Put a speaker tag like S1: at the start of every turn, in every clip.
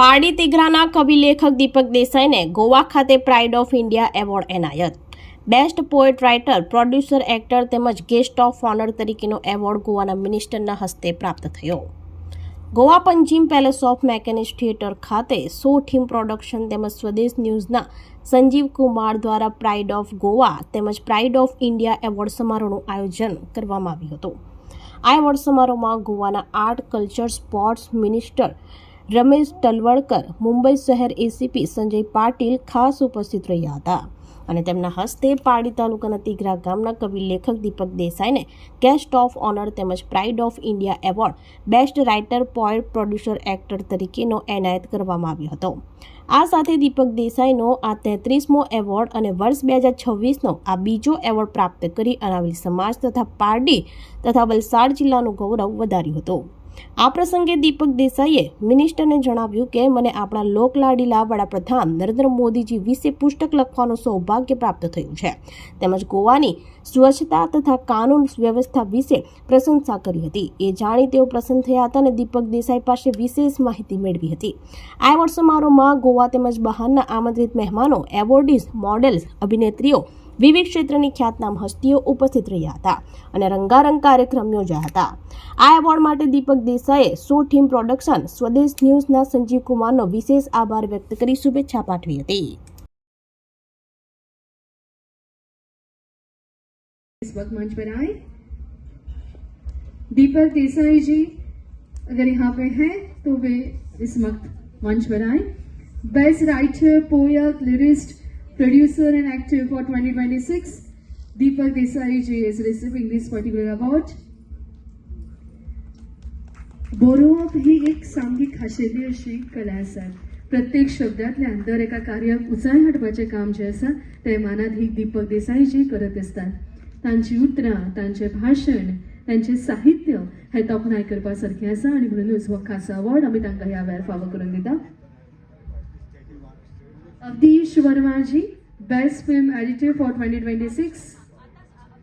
S1: પારડી તિઘરાના કવિ લેખક દીપક દેસાઈને ગોવા ખાતે પ્રાઇડ ઓફ ઇન્ડિયા એવોર્ડ એનાયત. Best poet writer, producer, actor તેમજ ગેસ્ટ ઓફ ઓનર તરીકેનો એવોર્ડ ગોવાના મિનિસ્ટરના હસ્તે પ્રાપ્ત થયો. Goa Panjim palace of mechanics theatre ખાતે સો ઠીમ પ્રોડક્શન તેમજ સ્વદેશ ન્યૂઝના સંજીવ કુમાર દ્વારા પ્રાઇડ ઓફ ગોવા તેમજ પ્રાઇડ ઓફ ઇન્ડિયા એવોર્ડ સમારોહનું આયોજન કરવામાં આવ્યું હતું. આ એવોર્ડ સમારોહમાં ગોવાના art, culture, sports minister Ramesh Talwadkar Mumbai શહેર એસીપી સંજય પાટીલ ખાસ ઉપસ્થિત રહ્યા હતા અને તેમના હસ્તે પાડી તાલુકાના તિઘરા ગામના કવિ લેખક દીપક દેસાઈને ગેસ્ટ ઓફ ઓનર તેમજ pride of India award best writer poet producer, actor તરીકેનો એનાયત કરવામાં આવ્યો હતો. આ સાથે દીપક દેસાઈનો આ તેત્રીસમો એવોર્ડ અને વર્ષ બે હજાર છવ્વીસનો આ બીજો એવોર્ડ પ્રાપ્ત કરી અનાવિલ સમાજ તથા પારડી તથા વલસાડ જિલ્લાનું ગૌરવ વધાર્યું હતું. આ પ્રસંગે દીપક દેસાઈએ મિનિસ્ટરને જણાવ્યું કે, મને આપણા લોકલાડીલા વડાપ્રધાન નરેન્દ્ર મોદીજી વિશે પુસ્તક લખવાનું સૌભાગ્ય પ્રાપ્ત થયું છે. તેમજ ગોવાની સ્વચ્છતા તથા કાનૂન વ્યવસ્થા વિશે પ્રશંસા કરી હતી. એ જાણી તેઓ પ્રસન્ન થયા હતા અને દીપક દેસાઈ પાસે વિશેષ માહિતી મેળવી હતી. આ એવોર્ડ સમારોહમાં ગોવા તેમજ બહારના આમંત્રિત મહેમાનો, એવોર્ડીઝ, મોડેલ્સ, અભિનેત્રીઓ વિવિધ ક્ષેત્રની ખ્યાતનામ હસ્તીઓ ઉપસ્થિત રહ્યા હતા અને રંગારંગ કાર્યક્રમ યોજાયા હતા આ એવોર્ડ માટે દીપક દેસાઈએ સો થીમ પ્રોડક્શન સ્વદેશ ન્યૂઝના સંજીવ કુમારનો વિશેષ આભાર વ્યક્ત કરી શુભેચ્છા પાઠવી હતી
S2: इस वक्त मंच पर आए दीपक देसाई जी अगर यहाँ पे हैं तो वे इस वक्त मंच पर आए best writer poet lyricist producer and actor for 2026 Deepak Desai ji is receiving this particular award बरोवप ही एक सामकी खाशेली अशी कला आसा प्रत्येक शब्दांतल्यान दर एका कार्याक उंचाय हाडपाचें काम जें आसा तें मानात ही दीपक देसाई जी करत आसतात तांची उतरां तांचें भाशण तांचें साहित्य हें तोखणाय करपा सारकें आसा आनी म्हणूनच हो खास अवॉर्ड आमी तांकां ह्या वेळार फावो करून दिता. Abdish Varmaji, Best Film Editor for 2026.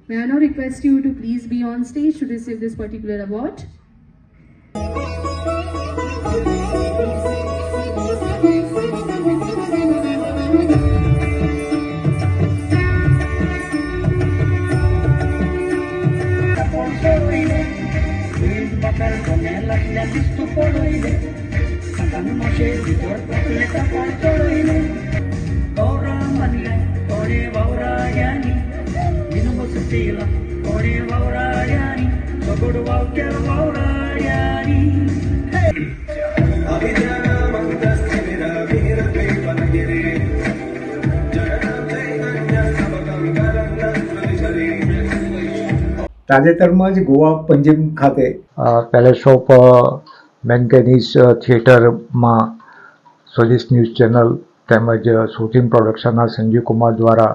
S2: May I now request you to please be on stage to receive this particular award.
S3: તાજેતરમાં જ ગોવા પંજીમ ખાતે
S4: પેલેસ ઓફ મેન્કેનીસ થિયેટરમાં સ્વદેશ ન્યૂઝ ચેનલ તેમજ શૂટિંગ પ્રોડક્શનના સંજીવ કુમાર દ્વારા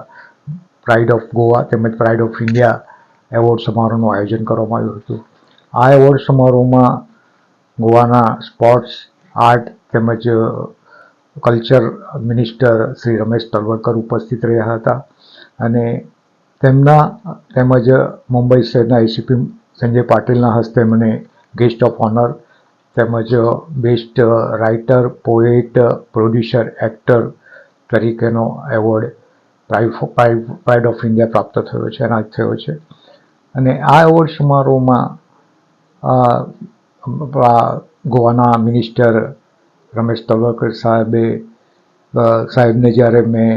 S4: પ્રાઇડ ઓફ ગોવા તેમજ પ્રાઇડ ઓફ ઇન્ડિયા એવોર્ડ સમારોહનું આયોજન કરવામાં આવ્યું હતું. આ એવોર્ડ સમારોહમાં ગોવાના સ્પોર્ટ્સ, આર્ટ તેમજ કલ્ચર મિનિસ્ટર શ્રી રમેશ તલવડકર ઉપસ્થિત રહ્યા હતા અને તેમના તેમજ મુંબઈ શહેરના એસીપી સંજય પાટીલના હસ્તે મને ગેસ્ટ ઓફ ઓનર તેમજ best writer, poet producer, actor તરીકેનો એવોર્ડ પ્રાઇડ ઓફ ઇન્ડિયા પ્રાપ્ત થયો છે એનાજ થયો છે. અને આ એવોર્ડ સમારોહમાં આપણા ગોવાના મિનિસ્ટર રમેશ તલવકર સાહેબે સાહેબને જ્યારે મેં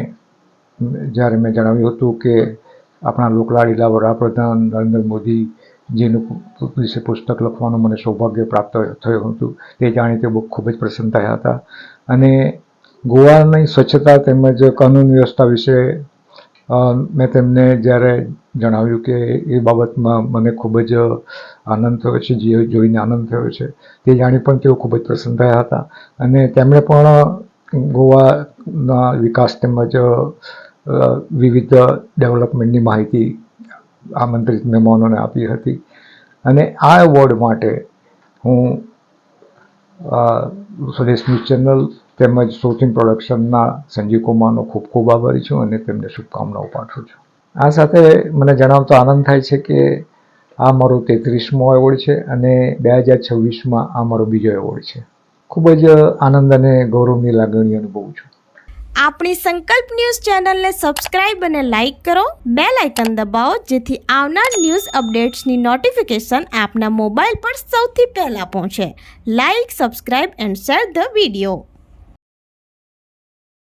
S4: જ્યારે મેં જણાવ્યું હતું કે આપણા લોકલાડીલા વડાપ્રધાન નરેન્દ્ર મોદી જેનું વિશે પુસ્તક લખવાનું મને સૌભાગ્ય પ્રાપ્ત થયું હતું, તે જાણી તે બહુ ખૂબ જ પ્રસન્ન થયા હતા. અને ગોવાની સ્વચ્છતા તેમજ કાનૂન વ્યવસ્થા વિશે મેં તેમને જ્યારે જણાવ્યું કે એ બાબતમાં મને ખૂબ જ આનંદ થયો છે, જે જોઈને આનંદ થયો છે, તે જાણી પણ તેઓ ખૂબ જ પ્રસન્ન થયા હતા. અને તેમણે પણ ગોવાના વિકાસ તેમજ વિવિધ ડેવલપમેન્ટની માહિતી આમંત્રિત મહેમાનોને આપી હતી. અને આ એવોર્ડ માટે હું સ્વદેશ ન્યૂઝ ચેનલ તેમજ શૂટિંગ પ્રોડક્શનના સંજીવ કુમારનો ખૂબ ખૂબ આભારી છું અને તેમને શુભકામનાઓ પાઠવું છું. આ સાથે મને જણાવતો આનંદ થાય છે કે આ મારો તેત્રીસમો એવોર્ડ છે અને બે હજાર છવ્વીસમાં આ મારો બીજો એવોર્ડ છે. ખૂબ જ આનંદ અને ગૌરવની લાગણી અનુભવું છું.
S5: આપણી સંકલ્પ ન્યૂઝ ચેનલને સબસ્ક્રાઇબ અને લાઇક કરો બે લાઇકન દબાવો, જેથી આવનાર ન્યૂઝ અપડેટ્સની નોટિફિકેશન આપના મોબાઈલ પર સૌથી પહેલાં પહોંચે. Like, subscribe and share the video.